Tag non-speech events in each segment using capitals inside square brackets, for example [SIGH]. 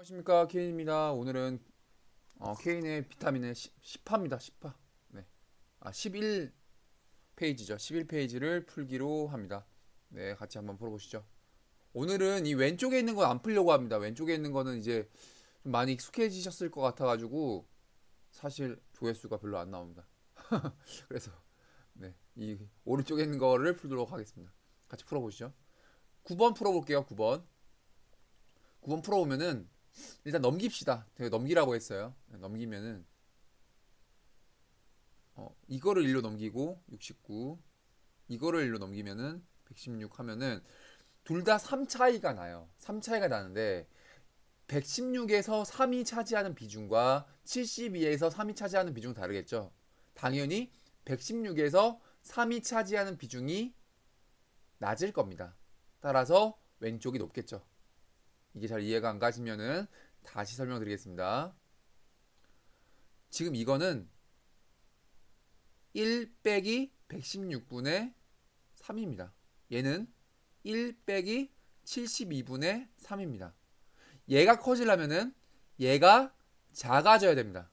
안녕하십니까 케인입니다. 오늘은 어, 케인의 비타민의 10, 파입니다 10파. 네. 아 11 페이지죠. 11 페이지를 풀기로 합니다. 네, 같이 한번 풀어 보시죠. 오늘은 이 왼쪽에 있는 건 안 풀려고 합니다. 왼쪽에 있는 거는 이제 좀 많이 익숙해지셨을 것 같아 가지고 사실 조회수가 별로 안 나옵니다. [LAUGHS] 그래서 네, 이 오른쪽에 있는 거를 풀도록 하겠습니다. 같이 풀어 보시죠. 9번 풀어 볼게요. 9번. 9번 풀어 보면은 일단 넘깁시다. 넘기라고 했어요. 네, 넘기면은 어, 이거를 1로 넘기고 69 이거를 1로 넘기면은 116 하면은 둘 다 3 차이가 나요. 3 차이가 나는데 116에서 3이 차지하는 비중과 72에서 3이 차지하는 비중 다르겠죠. 당연히 116에서 3이 차지하는 비중이 낮을 겁니다. 따라서 왼쪽이 높겠죠. 이게 잘 이해가 안 가시면은 다시 설명드리겠습니다. 지금 이거는 1 빼기 116분의 3입니다. 얘는 1 빼기 72분의 3입니다. 얘가 커지려면은 얘가 작아져야 됩니다.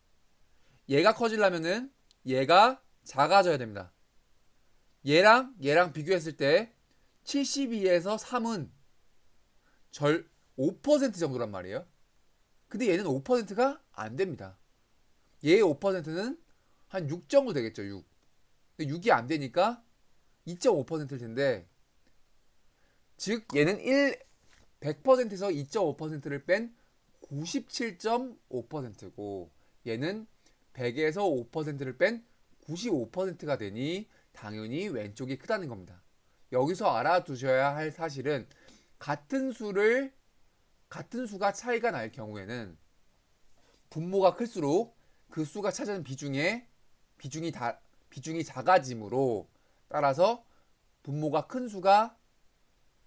얘가 커지려면은 얘가 작아져야 됩니다. 얘랑 얘랑 비교했을 때 72에서 3은 절 5% 정도란 말이에요. 근데 얘는 5%가 안 됩니다. 얘의 5%는 한 6 정도 되겠죠, 6. 근데 6이 안 되니까 2.5%일 텐데, 즉, 얘는 1, 100%에서 2.5%를 뺀 97.5%고, 얘는 100에서 5%를 뺀 95%가 되니, 당연히 왼쪽이 크다는 겁니다. 여기서 알아두셔야 할 사실은, 같은 수를 같은 수가 차이가 날 경우에는 분모가 클수록 그 수가 차지하는 비중에 비중이 다 비중이 작아지므로 따라서 분모가 큰 수가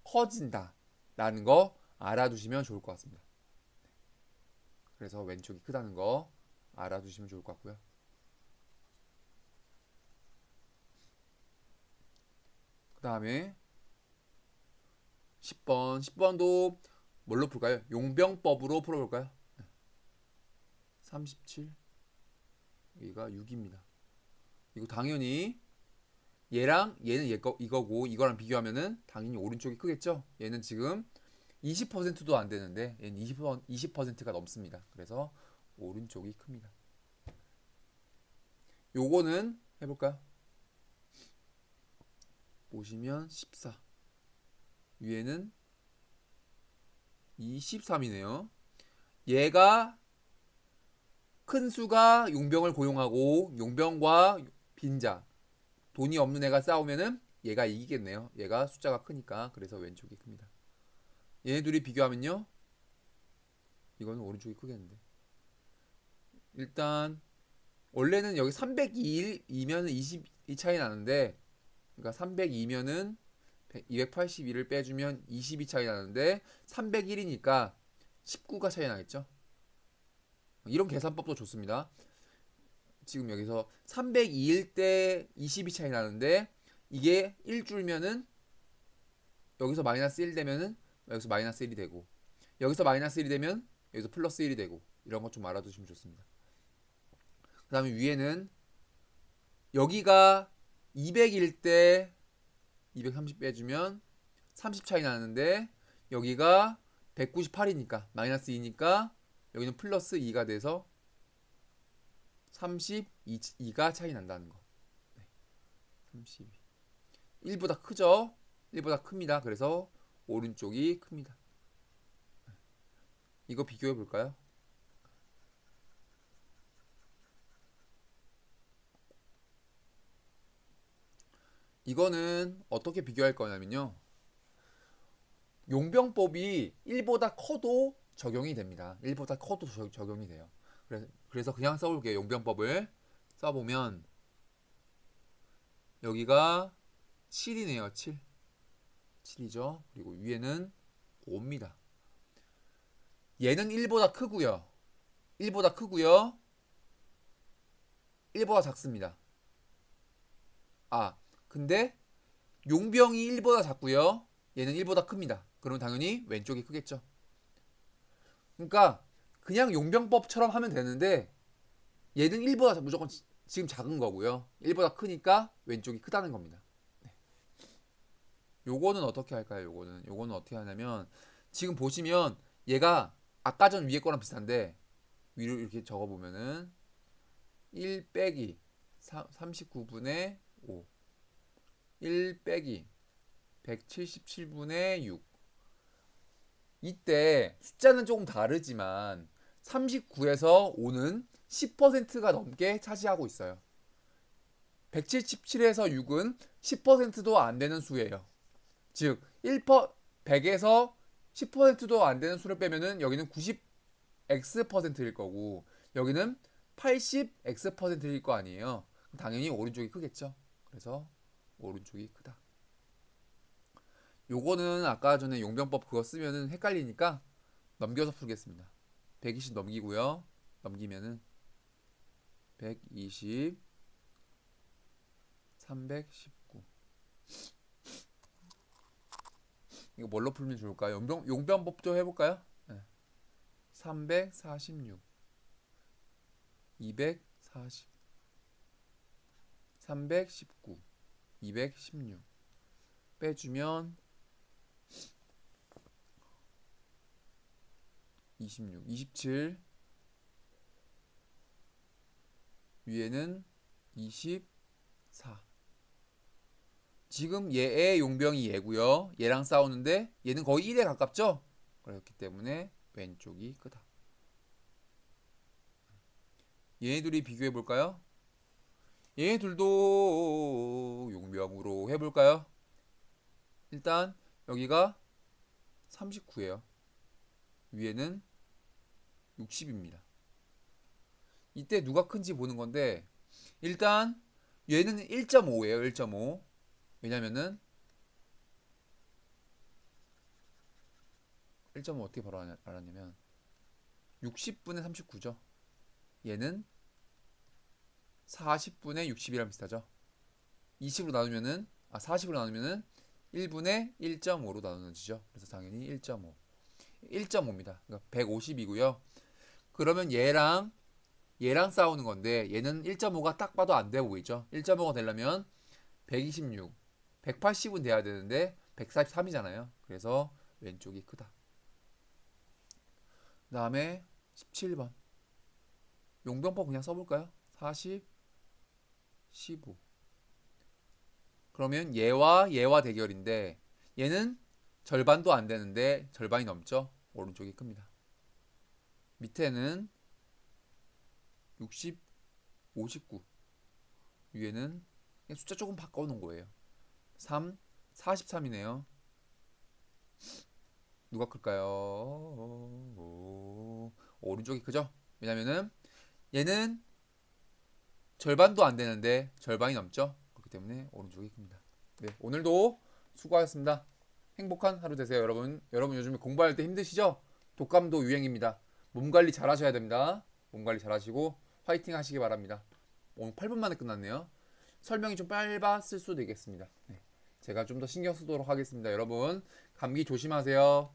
커진다라는 거 알아두시면 좋을 것 같습니다. 그래서 왼쪽이 크다는 거 알아두시면 좋을 것 같고요. 그 다음에 10번 10번도 뭘로 풀까요? 용병법으로 풀어볼까요? 37 여기가 6입니다. 이거 당연히 얘랑 얘는 얘 거 이거고 이거랑 비교하면은 당연히 오른쪽이 크겠죠? 얘는 지금 20%도 안 되는데 얘는 20%, 20%가 넘습니다. 그래서 오른쪽이 큽니다. 요거는 해볼까요? 보시면 14 위에는 23이네요. 얘가 큰 수가 용병을 고용하고 용병과 빈자 돈이 없는 애가 싸우면은 얘가 이기겠네요. 얘가 숫자가 크니까 그래서 왼쪽이 큽니다. 얘네 둘이 비교하면요. 이거는 오른쪽이 크겠는데. 일단 원래는 여기 302이면 20이 차이 나는데 그러니까 302면은 282를 빼주면 20이 차이 나는데 301이니까 19가 차이 나겠죠? 이런 계산법도 좋습니다. 지금 여기서 302일 때 20이 차이 나는데 이게 1줄면은 여기서 마이너스 1 되면은 여기서 마이너스 1이 되고 여기서 마이너스 1이 되면 여기서 플러스 1이 되고 이런 것 좀 알아두시면 좋습니다. 그 다음에 위에는 여기가 200일 때 230 빼주면 30 차이 나는데 여기가 198이니까 마이너스 2니까 여기는 플러스 2가 돼서 32가 차이 난다는 거. 네. 32. 1보다 크죠? 1보다 큽니다. 그래서 오른쪽이 큽니다. 이거 비교해 볼까요? 이거는 어떻게 비교할 거냐면요. 용병법이 1보다 커도 적용이 됩니다. 1보다 커도 저- 적용이 돼요. 그래서, 그래서 그냥 써볼게요. 용병법을 써보면 여기가 7이네요. 7. 7이죠. 그리고 위에는 5입니다. 얘는 1보다 크고요. 1보다 크고요. 1보다 작습니다. 아, 근데 용병이 1보다 작고요. 얘는 1보다 큽니다. 그러면 당연히 왼쪽이 크겠죠. 그러니까 그냥 용병법처럼 하면 되는데 얘는 1보다 무조건 지- 지금 작은 거고요. 1보다 크니까 왼쪽이 크다는 겁니다. 네. 요거는 어떻게 할까요? 요거는 요거는 어떻게 하냐면 지금 보시면 얘가 아까 전 위에 거랑 비슷한데 위로 이렇게 적어 보면은 1 빼기 39분의 5 1 빼기 177분의 6 이때 숫자는 조금 다르지만 39에서 5는 10%가 넘게 차지하고 있어요. 177에서 6은 10%도 안 되는 수예요. 즉 1퍼 100에서 10%도 안 되는 수를 빼면은 여기는 90x%일 거고 여기는 80x%일 거 아니에요. 당연히 오른쪽이 크겠죠. 그래서 오른쪽이 크다. 요거는 아까 전에 용병법 그거 쓰면은 헷갈리니까 넘겨서 풀겠습니다. 120 넘기고요. 넘기면은 120 319 이거 뭘로 풀면 좋을까요? 용병 용병법 좀 해볼까요? 네. 346 240 319 216 빼주면 26 27 위에는 24 지금 얘의 용병이 얘고요. 얘랑 싸우는데 얘는 거의 1에 가깝죠? 그렇기 때문에 왼쪽이 크다. 얘네 둘이 비교해 볼까요? 얘네 둘도 용병으로 해 볼까요? 일단 여기가 39예요. 위에는 60입니다. 이때 누가 큰지 보는 건데 일단 얘는 1.5예요. 1.5. 왜냐면은 1.5 어떻게 바로 알았- 알았냐면 60분의 39죠. 얘는 40분의 60이랑 비슷하죠. 20으로 나누면은 아 40으로 나누면은 1분의 1.5로 나누어지죠. 그래서 당연히 1.5. 1.5입니다. 그러니까 150이고요. 그러면 얘랑 얘랑 싸우는 건데 얘는 1.5가 딱 봐도 안 돼 보이죠. 1.5가 되려면 126, 180은 돼야 되는데 143이잖아요. 그래서 왼쪽이 크다. 그 다음에 17번. 용병법 그냥 써볼까요? 40, 15. 그러면 얘와 얘와 대결인데 얘는 절반도 안 되는데 절반이 넘죠. 오른쪽이 큽니다. 밑에는 60, 59. 위에는 숫자 조금 바꿔 놓은 거예요. 3, 43이네요. 누가 클까요? 오, 오른쪽이 크죠? 왜냐면은 얘는 절반도 안 되는데 절반이 넘죠? 그렇기 때문에 오른쪽이 큽니다. 네, 오늘도 수고하셨습니다. 행복한 하루 되세요, 여러분. 여러분 요즘에 공부할 때 힘드시죠? 독감도 유행입니다. 몸 관리 잘 하셔야 됩니다. 몸 관리 잘 하시고 화이팅 하시기 바랍니다. 오늘 8분 만에 끝났네요. 설명이 좀 짧았을 수도 있겠습니다. 네, 제가 좀 더 신경 쓰도록 하겠습니다. 여러분 감기 조심하세요.